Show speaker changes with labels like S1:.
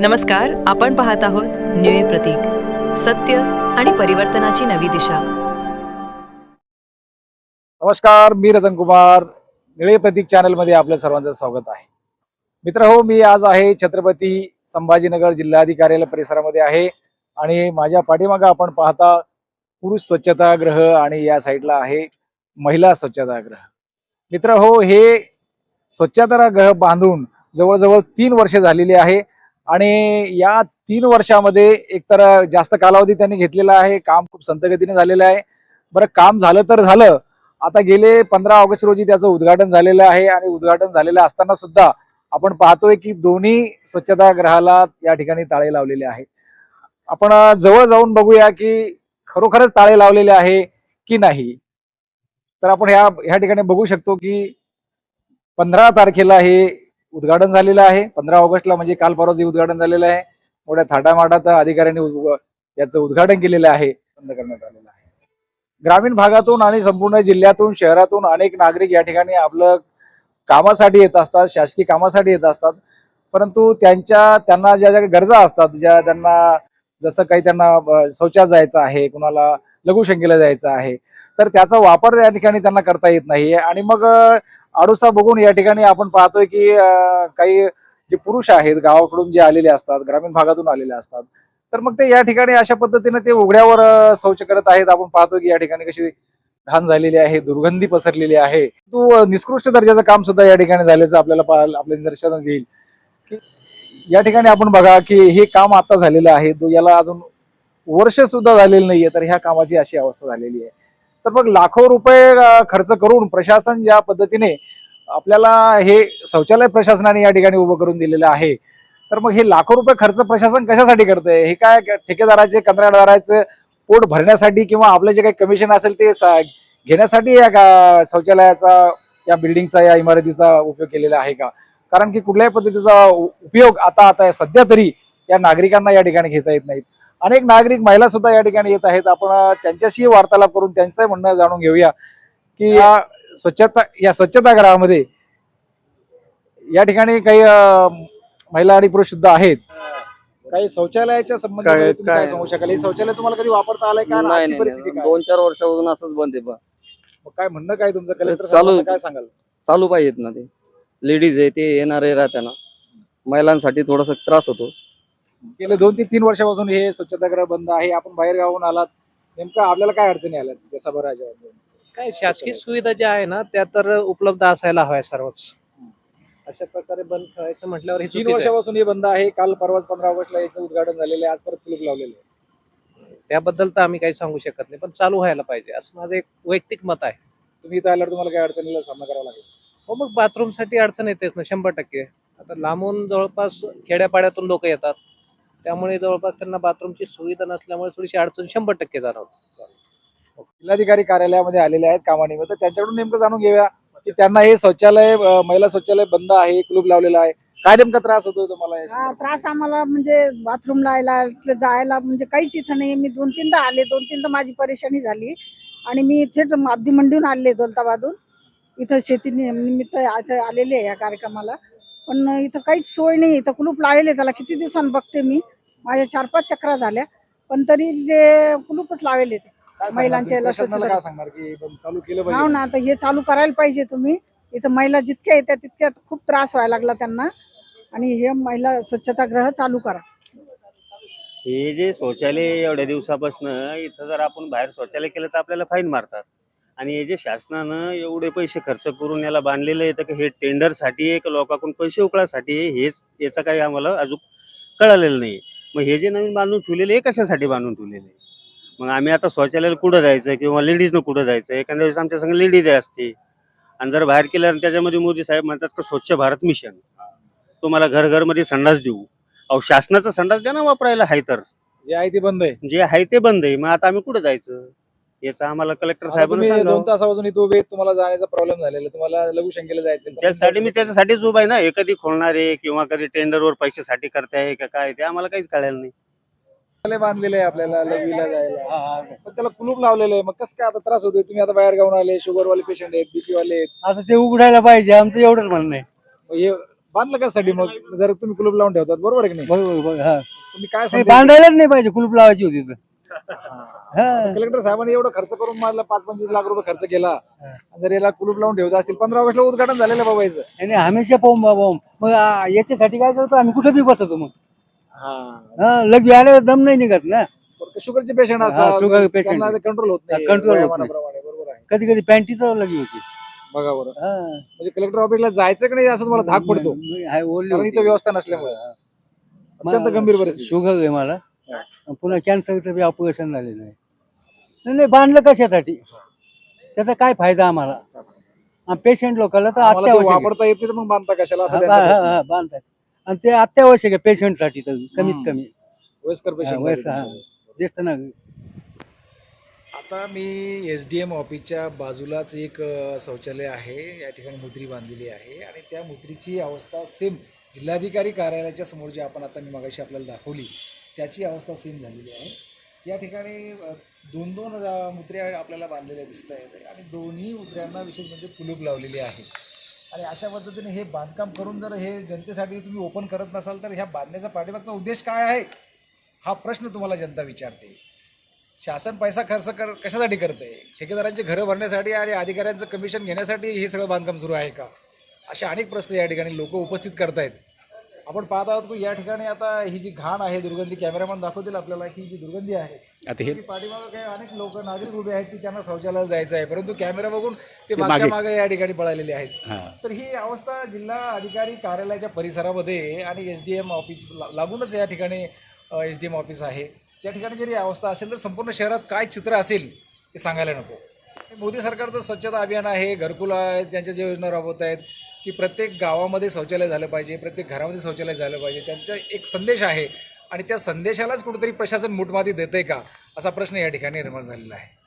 S1: नमस्कार आपण पाहत आहोत न्यूय प्रतीक. सत्य आणि परिवर्तनाची नवी दिशा.
S2: नमस्कार मी रतन कुमार. निळे प्रतीक चॅनलमध्ये आपल्या सर्वांचं स्वागत आहे. मित्र हो मी आज आहे छत्रपती संभाजीनगर जिल्हाधिकारी परिसरामध्ये आहे आणि माझ्या पाठीमागं आपण पाहता पुरुष स्वच्छतागृह आणि या साईडला आहे महिला स्वच्छतागृह मित्र हो हे स्वच्छतागृह बांधून जवळजवळ तीन वर्ष झालेली आहे. आणि या तीन वर्षामध्ये एकतर जास्त कालावधी त्यांनी घेतलेला आहे. काम खूप संतगतीने झालेलं आहे. बरं काम झालं तर झालं. आता गेले पंधरा ऑगस्ट रोजी त्याचं उद्घाटन झालेलं आहे आणि उद्घाटन झालेलं असताना सुद्धा आपण पाहतोय की दोन्ही स्वच्छतागृहाला या ठिकाणी ताळे लावलेले आहे आपण जवळ जाऊन बघूया की खरोखरच ताळे लावलेले आहे की नाही? तर आपण ह्या ह्या ठिकाणी बघू शकतो की पंधरा तारखेला हे उद्घाटन झालेलं आहे. पंधरा ऑगस्टला म्हणजे काल परवाच उद्घाटन झालेलं आहे. मोठ्या थाटामाटात अधिकाऱ्यांनी याचं उद्घाटन केलेलं आहे. बंद करण्यात आलेलं आहे. ग्रामीण भागातून आणि संपूर्ण जिल्ह्यातून शहरातून अनेक नागरिक या ठिकाणी आपलं कामासाठी येत असतात शासकीय कामासाठी येत असतात. परंतु त्यांच्या त्यांना ज्या ज्या गरजा असतात ज्या त्यांना जसं काही त्यांना अं, शौचात जायचं आहे कुणाला लघुशंकेला जायचं आहे तर त्याचा वापर या ठिकाणी त्यांना करता येत नाही आणि मग आडोसा बघून या ठिकाणी आपण पाहतोय की काही जे पुरुष आहेत गावाकडून जे आलेले असतात ग्रामीण भागातून आलेले असतात तर मग ते या ठिकाणी अशा पद्धतीने ते उघड्यावर शौच करत आहेत. आपण पाहतो की या ठिकाणी कशी घाण झालेली आहे दुर्गंधी पसरलेली आहे. तो निष्कृष्ट निकृष्ट दर्जाचं काम सुद्धा या ठिकाणी झाल्याचं आपल्याला आपल्या निदर्शनास येईल. की या ठिकाणी आपण बघा की हे काम आता झालेलं आहे. याला अजून वर्ष सुद्धा झालेलं नाहीये तर ह्या कामाची अशी अवस्था झालेली आहे. तर मग लाखो रुपये खर्च करून प्रशासन ज्या पद्धतीने आपल्याला हे शौचालय प्रशासनाने या ठिकाणी उभं करून दिलेलं आहे तर मग हे लाखो रुपये खर्च प्रशासन कशासाठी करतंय? हे काय ठेकेदाराचे कंत्राटदाराचे पोट भरण्यासाठी किंवा आपलं जे काही कमिशन असेल ते घेण्यासाठी या का- शौचालयाचा या बिल्डिंगचा या इमारतीचा उपयोग केलेला आहे का? कारण की कुठल्याही पद्धतीचा उपयोग आता आता सध्या तरी या नागरिकांना या ठिकाणी घेता येत नाहीत. अनेक नागरिक महिला सुद्धा या ठिकाणी येत आहेत. आपण त्यांच्याशी वार्तालाप करून त्यांचं म्हणणं जाणून घेऊया की या स्वच्छता या स्वच्छतागृहामध्ये या ठिकाणी काही महिला आणि पुरुष सुद्धा आहेत. काही शौचालयाच्या संबंधात
S3: काय-
S2: तुम्ही काय
S3: काय-
S2: सांगू शकाल? हे शौचालय तुम्हाला कधी वापरता आलंय का?
S3: नाही
S2: आजची
S3: नाही,
S2: परिस्थिती काय?
S3: दोन चार वर्षापासून असंच बंद आहे बा.
S2: मग काय म्हणणं काय तुमचं? कलेक्टर
S3: चालू-
S2: साहेबांना काय सांगाल?
S3: चालू पाहिजेत ना ते. लेडीज आहे ते येणारे राहत्याना महिलांसाठी थोडासा त्रास होतो.
S2: गेले दोन ते तीन वर्षापासून हे स्वच्छतागृह बंद आहे आपण बाहेर गावून आलात. नेमकं आपल्याला काय अडचणी आल्यात जसा बरं
S4: काय शासकीय सुविधा ज्या आहे ना त्या तर उपलब्ध असायला हव्या सर्वच. अशा प्रकारे बंद ठेवायचं म्हटल्यावर
S2: तीन. वर्षापासून हे बंद आहे. काल परवाच पंधरा ऑगस्टला याचं उद्घाटन झालेलं आहे. आज परत कुलूप लावलेलं आहे.
S4: त्याबद्दल तर आम्ही काही सांगू शकत नाही पण चालू व्हायला पाहिजे. असं माझं एक वैयक्तिक मत आहे.
S2: तुम्ही इथं आल्यावर तुम्हाला काय अडचणीला सामना करावा लागेल.
S4: हो मग बाथरूमसाठी अडचण येतेच ना शंभर टक्के. आता लांबून जवळपास खेड्यापाड्यातून लोक येतात. त्यामुळे जवळपास त्यांना बाथरूमची सुविधा नसल्यामुळे थोडीशी अडचण शंभर टक्के जाणवते
S2: जिल्हाधिकारी कार्यालयामध्ये आलेले आहेत कामानिमित्त. त्यांच्याकडून नेमकं जाणून घेऊया की त्यांना हे शौचालय अं, महिला शौचालय बंद आहे कुलूप लावलेलं आहे. काय नेमका त्रास होतोय तुम्हाला या
S5: हा? त्रास आम्हाला म्हणजे बाथरूम लायला इथलं जायला म्हणजे काहीच इथं नाही. मी दोन तीनदा आले दोन तीनदा माझी परेशानी झाली. आणि मी थेट अब्दी मंडीहून आले दौलताबादून इथं शेती नि- निमित्त इथं आलेले आहे या कार्यक्रमाला. पण इथं काहीच सोय नाही. इथं कुलूप लावले त्याला किती दिवसांनी बघते मी. माझ्या चार पाच चक्रा झाल्या पण तरी ते कुलूपच लावले ते महिलांच्या
S2: तुम्ही? प्रशासनाला
S5: स्वच्छता-
S2: काय सांगणार की बंद चालू केलं
S5: हो ना आता हे चालू करायला पाहिजे तुम्ही. इथं महिला जितक्या येतात तितक्या खूप त्रास व्हायला लागला त्यांना. आणि हे महिला स्वच्छतागृह चालू करा.
S6: हे जे शौचालय एवढ्या दिवसापासून इथं जर आपण बाहेर शौचालय केलं तर आपल्याला फाईन मारतात. आणि हे जे शासनानं एवढे पैसे खर्च करून याला बांधलेलं आहे तर की हे टेंडरसाठी एक लोकांकडून पैसे उकळासाठी आहे, हेच याचं काही आम्हाला अजून कळालेलं नाही मग हे जे नवीन बांधून ठेवलेले हे कशासाठी बांधून ठेवलेले? मग आम्ही आता शौचालयाला कुठं जायचं किंवा लेडीजनं कुठं जायचं? एखाद्या वेळेस आमच्या संग लेडीज असते. आणि जर बाहेर केलं आणि त्याच्यामध्ये मोदी साहेब म्हणतात की स्वच्छ भारत मिशन. तुम्हाला घर घरमध्ये संडास देऊ. अहो शासनाचा संडास द्या ना वापरायला हाय तर.
S2: जे आहे ते बंद आहे.
S6: जे आहे ते बंद आहे. मग आता आम्ही कुठे जायचं? याचं आम्हाला कलेक्टर साहेबांना
S2: तुम्ही
S6: सांगावं.
S2: दोन तासापासून इथं उभे आहेत, तुम्हाला जाण्याचा प्रॉब्लेम झालेला. तुम्हाला लघुशंकेला जायचं
S6: त्यासाठी मी त्याच्यासाठीच उभा आहे ना. हे कधी खोलणार आहे किंवा कधी टेंडरवर पैशासाठी करताय का काय ते आम्हाला काहीच कळायला नाही.
S2: शौचालय बांधलेलं आहे आपल्याला लघवीला जायला. पण त्याला कुलूप लावलेलं आहे. मग कसं काय आता त्रास होतोय? तुम्ही आता बाहेर गावून आले शुगर वाले पेशंट आहेत बीपी वाले आहेत.
S7: आता ते उघडायला पाहिजे. आमचं एवढंच म्हणणं आहे.
S2: मग हे बांधलं कशासाठी? मग जर तुम्ही कुलूप लावून ठेवतात बरोबर आहे की नाही?
S7: बरोबर बरोबर हा.
S2: तुम्ही काय
S7: बांधायलाच नाही पाहिजे. कुलूप लावायची होती तर.
S2: कलेक्टर साहेबांनी एवढं खर्च करून मला पाच पंचवीस लाख रुपये खर्च केला. जर याला कुलूप लावून ठेवत असतील पंधरा ऑगस्टला उद्घाटन झालेलं बाबा याचं
S7: आणि हमेशा पाहून बाबा मग आ, याच्यासाठी काय करतो आम्ही कुठे बी बसतो मग? हा, लग आल्यावर दम नाही निघत ना.
S2: शुगरचे पेशंट
S7: हा,
S2: असतात.
S7: Sugar patient.
S2: कंट्रोल होत नाही.
S7: Control होत नाही.
S2: वयामानाप्रमाणे, बरोबर आहे.
S7: कधी कधी पॅन्टीचं लगी होती.
S2: बघा बरं.
S7: हा.
S2: म्हणजे कलेक्टर ऑफिसला जायचं की नाही असं तुम्हाला धाक पडतो.
S7: नाही, हाय, ओरली
S2: कारण
S7: होती.
S2: इथं व्यवस्था नसल्यामुळे. अत्यंत गंभीर परिस्थिती.
S7: शुगर आहे मला. पुन्हा कॅन्सरचं बी ऑपरेशन झालेलं आहे. नाही, नाही बांधलं कशासाठी? त्याचा काय फायदा आम्हाला? पेशंट लोकांना तर
S2: आम्हाला ते
S7: अत्यावश्यक आहे.
S2: वापरता येते तर मग बांधता कशाला असं
S7: हा,
S2: त्यांचा
S7: हा,
S2: प्रश्न.
S7: हा, बांधतात आणि ते अत्यावश्यक आहे पेशंटसाठी तर कमीत. कमी.
S2: वयस्कर
S7: हा, वयस- हा. ज्येष्ठ नागरिक.
S2: आता मी एस डी एम ऑफिसच्या बाजूलाच एक अ, शौचालय आहे. या ठिकाणी मुद्री बांधलेली आहे. आणि त्या मुद्रीची अवस्था सेम जिल्हाधिकारी कार्यालयाच्या समोर जी आपण आता मी मगाशी आपल्याला दाखवली त्याची अवस्था सेम झालेली आहे. या ठिकाणी दोन दोन मुत्र्या आपल्याला बांधलेल्या दिसत आहेत आणि दोन्ही मुत्र्यांना विशेष म्हणजे कुलूप लावलेली आहे. आणि अशा पद्धतीने हे बांधकाम करून जर हे जनतेसाठी तुम्ही ओपन करत नसाल तर ह्या बांधण्याचा पाठीमागचा उद्देश काय आहे? हा प्रश्न तुम्हाला जनता विचारते. शासन पैसा खर्च कर कशासाठी करते ठेकेदारांची घरं भरण्यासाठी आणि अधिकाऱ्यांचं कमिशन घेण्यासाठी हे सगळं बांधकाम सुरू आहे का? असे अनेक प्रश्न या ठिकाणी लोक उपस्थित करतायत. आपण पाहत आहोत की या ठिकाणी आता ही जी घाण आहे दुर्गंधी कॅमेरामॅन दाखवतील आपल्याला की ही जी दुर्गंधी आहे
S8: आता हे
S2: पाठीमागं काही अनेक लोक नागरिक उभे आहेत की त्यांना शौचालयाला जायचं आहे परंतु कॅमेरा बघून ते मागच्या मागे या ठिकाणी पळालेले आहेत. तर ही अवस्था जिल्हा अधिकारी कार्यालयाच्या परिसरामध्ये आणि एस डी एम ऑफिस लागूनच या ठिकाणी एस डी एम ऑफिस आहे. त्या ठिकाणी जरी अवस्था असेल तर संपूर्ण शहरात काय चित्र असेल हे सांगायला नको. मोदी सरकारचं स्वच्छता अभियान आहे घरकुल आहे त्यांच्या ज्या योजना राबवत आहेत की प्रत्येक गावामध्ये शौचालय झालं पाहिजे प्रत्येक घरामध्ये शौचालय झालं पाहिजे त्यांचा एक संदेश आहे. आणि त्या संदेशालाच कुठेतरी प्रशासन मुठमाती देते का? असा प्रश्न या ठिकाणी निर्माण झालेला आहे.